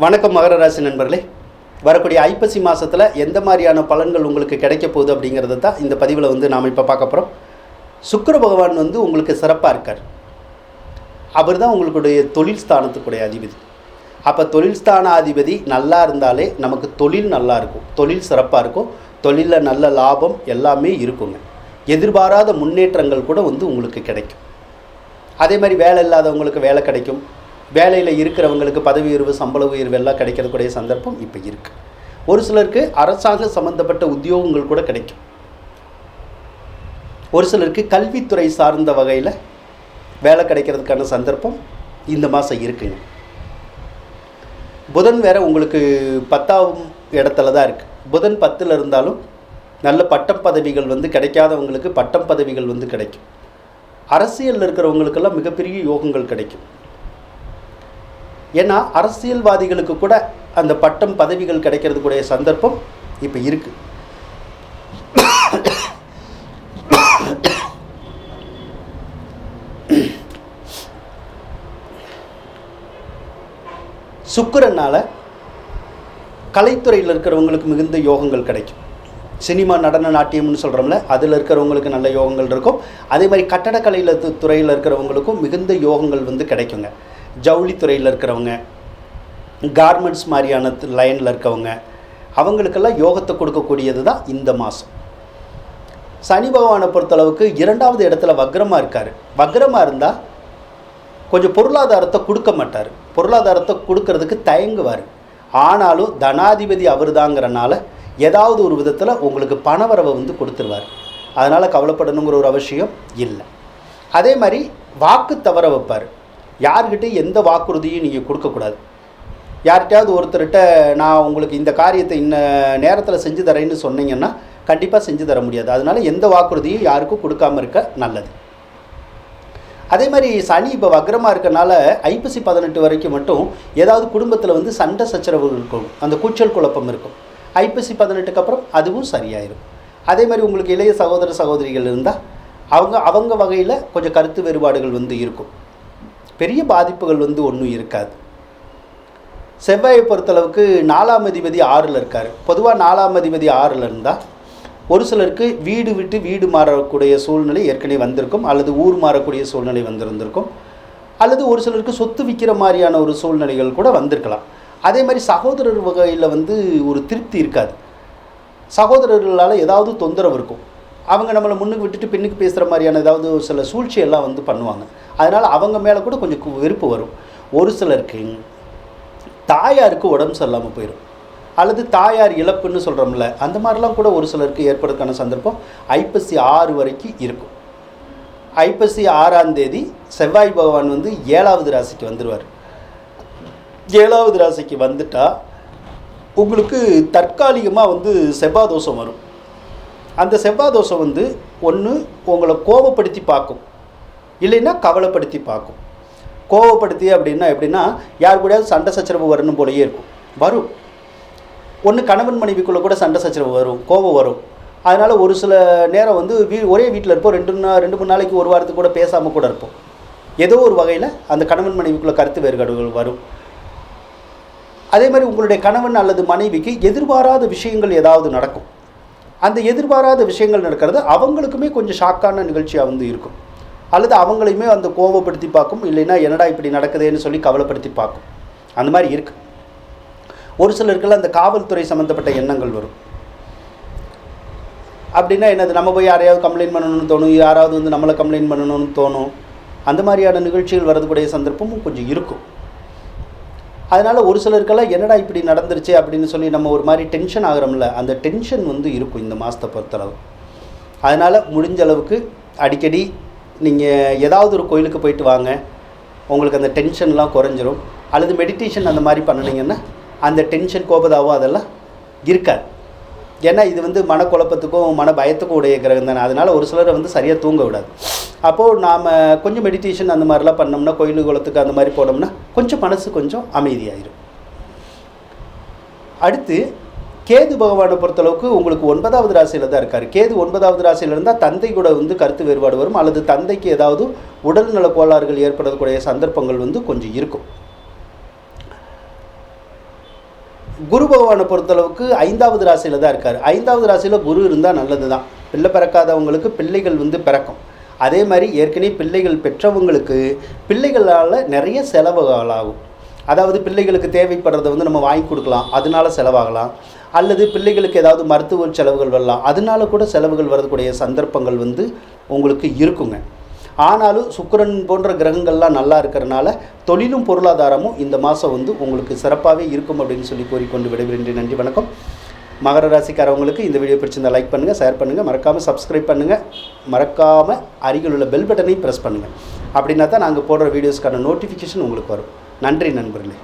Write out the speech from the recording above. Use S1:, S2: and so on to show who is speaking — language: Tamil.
S1: வணக்கம் மகர ராசி நண்பர்களே. வரக்கூடிய ஐப்பசி மாதத்தில் எந்த மாதிரியான பலன்கள் உங்களுக்கு கிடைக்க போகுது அப்படிங்கிறது தான் இந்த பதிவில் வந்து நாம் இப்போ பார்க்க போகிறோம் சுக்கர பகவான் வந்து உங்களுக்கு சிறப்பாக இருக்கார். அவர் தான் உங்களுடைய தொழில் ஸ்தானத்துக்குடைய அதிபதி. அப்போ தொழில் ஸ்தான அதிபதி நல்லா இருந்தாலே நமக்கு தொழில் நல்லா இருக்கும். தொழில் சிறப்பாக இருக்கும். தொழிலில் நல்ல லாபம் எல்லாமே இருக்குங்க. எதிர்பாராத முன்னேற்றங்கள் கூட வந்து உங்களுக்கு கிடைக்கும். அதே மாதிரி வேலை இல்லாதவங்களுக்கு வேலை கிடைக்கும். வேலையில் இருக்கிறவங்களுக்கு பதவி உயர்வு சம்பள உயர்வு எல்லாம் கிடைக்கிறதுக்கூடிய சந்தர்ப்பம் இப்போ இருக்குது ஒரு சிலருக்கு அரசாங்க சம்மந்தப்பட்ட உத்தியோகங்கள் கூட கிடைக்கும். ஒரு சிலருக்கு கல்வித்துறை சார்ந்த வகையில் வேலை கிடைக்கிறதுக்கான சந்தர்ப்பம் இந்த மாதம் இருக்குங்க. புதன் வேற உங்களுக்கு பத்தாம் இடத்துல தான் இருக்குது புதன் பத்தில் இருந்தாலும் நல்ல பட்டம் பதவிகள் வந்து கிடைக்காதவங்களுக்கு பட்டம் பதவிகள் வந்து கிடைக்கும். அரசியலில் இருக்கிறவங்களுக்கெல்லாம் மிகப்பெரிய யோகங்கள் கிடைக்கும். ஏன்னா அரசியல்வாதிகளுக்கு கூட அந்த பட்டம் பதவிகள் கிடைக்கிறதுக்குடைய சந்தர்ப்பம் இப்போ இருக்குது சுக்கிரனால் கலைத்துறையில் இருக்கிறவங்களுக்கு மிகுந்த யோகங்கள் கிடைக்கும். சினிமா நடன நாட்டியம்னு சொல்கிறோம்ல அதில் இருக்கிறவங்களுக்கு நல்ல யோகங்கள் இருக்கும். அதே மாதிரி கட்டடக்கலையில் துறையில் இருக்கிறவங்களுக்கும் மிகுந்த யோகங்கள் வந்து கிடைக்குங்க. ஜவுளித்துறையில் இருக்கிறவங்க கார்மெண்ட்ஸ் மாதிரியான லைனில் இருக்கவங்க அவங்களுக்கெல்லாம் யோகத்தை கொடுக்கக்கூடியது தான் இந்த மாதம் சனி பகவானை பொறுத்தளவுக்கு இரண்டாவது இடத்துல வக்ரமாக இருக்கார். வக்ரமாக இருந்தால் கொஞ்சம் பொருளாதாரத்தை கொடுக்க மாட்டார். பொருளாதாரத்தை கொடுக்கறதுக்கு தயங்குவார். ஆனாலும் தனாதிபதி அவர்தாங்கிறனால ஏதாவது ஒரு விதத்தில் உங்களுக்கு பணவரவை வந்து கொடுத்துருவார். அதனால் கவலைப்படணுங்கிற ஒரு அவசியம் இல்லை. அதே மாதிரி வாக்கு தவற வைப்பார். யார்கிட்டையும் எந்த வாக்குறுதியும் நீங்கள் கொடுக்கக்கூடாது. யார்கிட்டயாவது ஒருத்தர்கிட்ட நான் உங்களுக்கு இந்த காரியத்தை இன்ன நேரத்தில் செஞ்சு தரேன்னு சொன்னீங்கன்னா கண்டிப்பாக செஞ்சு தர முடியாது. அதனால் எந்த வாக்குறுதியும் யாருக்கும் கொடுக்காம இருக்க நல்லது. அதே மாதிரி சனி இப்போ வக்ரமாக இருக்கனால ஐப்பசி பதினெட்டு வரைக்கும் மட்டும் ஏதாவது குடும்பத்தில் வந்து சண்டை சச்சரவுகள் இருக்கும். அந்த கூச்சல் குழப்பம் இருக்கும். ஐப்பசி பதினெட்டுக்கு அப்புறம் அதுவும் சரியாயிரும். அதே மாதிரி உங்களுக்கு இளைய சகோதர சகோதரிகள் இருந்தால் அவங்க அவங்க வகையில் கொஞ்சம் கருத்து வேறுபாடுகள் வந்து இருக்கும். பெரிய பாதிப்புகள் வந்து ஒன்றும் இருக்காது. செவ்வாயை பொறுத்தளவுக்கு நாலாம் அதிபதி ஆறில் இருக்கார். பொதுவாக நாலாம் அதிபதி ஆறில் இருந்தால் ஒரு சிலருக்கு வீடு விட்டு வீடு மாறக்கூடிய சூழ்நிலை ஏற்கனவே வந்திருக்கும் அல்லது ஊர் மாறக்கூடிய சூழ்நிலை வந்திருந்திருக்கும் அல்லது ஒரு சிலருக்கு சொத்து விற்கிற மாதிரியான ஒரு சூழ்நிலைகள் கூட வந்திருக்கலாம். அதே மாதிரி சகோதரர் வகையில் வந்து ஒரு திருப்தி இருக்காது. சகோதரர்களால் ஏதாவது தொந்தரவு இருக்கும். அவங்க நம்மளை முன்னுக்கு விட்டுட்டு பின்னுக்கு பேசுகிற மாதிரியான ஏதாவது ஒரு சில சூழ்ச்சியெல்லாம் வந்து பண்ணுவாங்க. அதனால் அவங்க மேலே கூட கொஞ்சம் கு- வெறுப்பு வரும். ஒரு சிலருக்கு தாயாருக்கு உடம்பு சரியில்லாமல் போயிடும் அல்லது தாயார் இழப்புன்னு சொல்கிறோம்ல அந்த மாதிரிலாம் கூட ஒரு சிலருக்கு ஏற்படுறதுக்கான சந்தர்ப்பம் ஐப்பசி ஆறு வரைக்கும் இருக்கும். ஐப்பசி ஆறாம் தேதி செவ்வாய் பகவான் வந்து ஏழாவது ராசிக்கு வந்துடுவார் ஏழாவது ராசிக்கு வந்துட்டால் உங்களுக்கு தற்காலிகமாக வந்து செவ்வாய் தோஷம் வரும். அந்த செவ்வாய் தோஷம் வந்து ஒன்று உங்களை கோபப்படுத்தி பார்க்கும். இல்லைன்னா கவலைப்படுத்தி பார்க்கும். கோவப்படுத்தி அப்படின்னா எப்படின்னா யார் கூடயாவது சண்டை சச்சரவு வரணும் போலயே இருக்கும். வரும். ஒன்று கணவன் மனைவிக்குள்ளே கூட சண்டை சச்சரவு வரும் கோபம் வரும். அதனால் ஒரு சில நேரம் வந்து வீ ஒரே வீட்டில் இருப்போம். ரெண்டு நா ரெண்டு மூணு நாளைக்கு ஒரு வாரத்துக்கு கூட பேசாமல் கூட இருப்போம். ஏதோ ஒரு வகையில் அந்த கணவன் மனைவிக்குள்ளே கருத்து வேறுபாடுகள் வரும். அதே மாதிரி உங்களுடைய கணவன் அல்லது மனைவிக்கு எதிர்பாராத விஷயங்கள் ஏதாவது நடக்கும். அந்த எதிர்பாராத விஷயங்கள் நடக்கிறது அவங்களுக்குமே கொஞ்சம் ஷாக்கான நிகழ்ச்சியாக வந்து இருக்கும். அல்லது அவங்களையுமே அந்த கோபப்படுத்தி பார்க்கும் இல்லைன்னா என்னடா இப்படி நடக்குதுன்னு சொல்லி கவலைப்படுத்தி பார்க்கும். அந்த மாதிரி இருக்கு. ஒரு சிலருக்கெல்லாம் அந்த காவல்துறை சம்மந்தப்பட்ட எண்ணங்கள் வரும். அப்படின்னா என்னது நம்ம போய் யாரையாவது கம்ப்ளைண்ட் பண்ணணும்னு தோணும் யாராவது வந்து நம்மளை கம்ப்ளைண்ட் பண்ணணும்னு தோணும். அந்த மாதிரியான நிகழ்ச்சிகள் வரதுக்கூடிய சந்தர்ப்பமும் கொஞ்சம் இருக்கும். அதனால் ஒரு சிலருக்கெல்லாம் என்னடா இப்படி நடந்துருச்சு அப்படின்னு சொல்லி நம்ம ஒரு மாதிரி டென்ஷன் ஆகிறோம்ல அந்த டென்ஷன் வந்து இருக்கும் இந்த மாதத்தை பொறுத்தளவு. அதனால் முடிஞ்ச அளவுக்கு அடிக்கடி நீங்கள் ஏதாவது ஒரு கோயிலுக்கு போயிட்டு வாங்க உங்களுக்கு அந்த டென்ஷன்லாம் குறைஞ்சிரும். அல்லது மெடிடேஷன் அந்த மாதிரி பண்ணினீங்கன்னா அந்த டென்ஷன் கோபதாவோ அதெல்லாம் இருக்காது. ஏன்னா இது வந்து மனக்குழப்பத்துக்கும் மன பயத்துக்கும் உடைய கிரகம் தானே. அதனால் ஒரு சிலரை வந்து சரியாக தூங்க விடாது. அப்போது நாம் கொஞ்சம் மெடிடேஷன் அந்த மாதிரிலாம் பண்ணோம்னா கோயில் குளத்துக்கு அந்த மாதிரி போனோம்னா கொஞ்சம் மனசு கொஞ்சம் அமைதியாயிரும். அடுத்து கேது பகவானை பொறுத்தளவுக்கு உங்களுக்கு ஒன்பதாவது ராசியில் தான் இருக்கார். கேது ஒன்பதாவது ராசியில் இருந்தால் தந்தை கூட வந்து கருத்து வேறுபாடு வரும். அல்லது தந்தைக்கு ஏதாவது உடல்நல கோளாறுகள் ஏற்படக்கூடிய சந்தர்ப்பங்கள் வந்து கொஞ்சம் இருக்கும். குரு பகவானை பொறுத்தளவுக்கு ஐந்தாவது ராசியில் தான் இருக்கார். ஐந்தாவது ராசியில் குரு இருந்தால் நல்லது தான் பிள்ளை பிறக்காதவங்களுக்கு பிள்ளைகள் வந்து பிறக்கும். அதே மாதிரி ஏற்கனவே பிள்ளைகள் பெற்றவங்களுக்கு பிள்ளைகளால் நிறைய செலவுகள் ஆகும் அதாவது பிள்ளைகளுக்கு தேவைப்படுறத வந்து நம்ம வாங்கி கொடுக்கலாம் அதனால செலவாகலாம். அல்லது பிள்ளைகளுக்கு ஏதாவது மருத்துவ செலவுகள் வரலாம் அதனால கூட செலவுகள் வரக்கூடிய சந்தர்ப்பங்கள் வந்து உங்களுக்கு இருக்குங்க. ஆனாலும் சுக்கரன் போன்ற கிரகங்கள்லாம் நல்லா இருக்கிறனால தொழிலும் பொருளாதாரமும் இந்த மாதம் வந்து உங்களுக்கு சிறப்பாகவே இருக்கும் அப்படின்னு சொல்லி கூறிக்கொண்டு விடைபெறுகின்றேன். நன்றி வணக்கம். மகர ராசிக்காரவங்களுக்கு இந்த வீடியோ பிடிச்சிருந்தா லைக் பண்ணுங்கள் ஷேர் பண்ணுங்கள் மறக்காமல் சப்ஸ்கிரைப் பண்ணுங்கள் மறக்காமல் அருகில் உள்ள பெல் பட்டனையும் ப்ரெஸ் பண்ணுங்கள் அப்படின்னா தான் நாங்கள் போடுற வீடியோஸ்க்கான நோட்டிஃபிகேஷன் உங்களுக்கு வரும். நன்றி நண்பர்களே.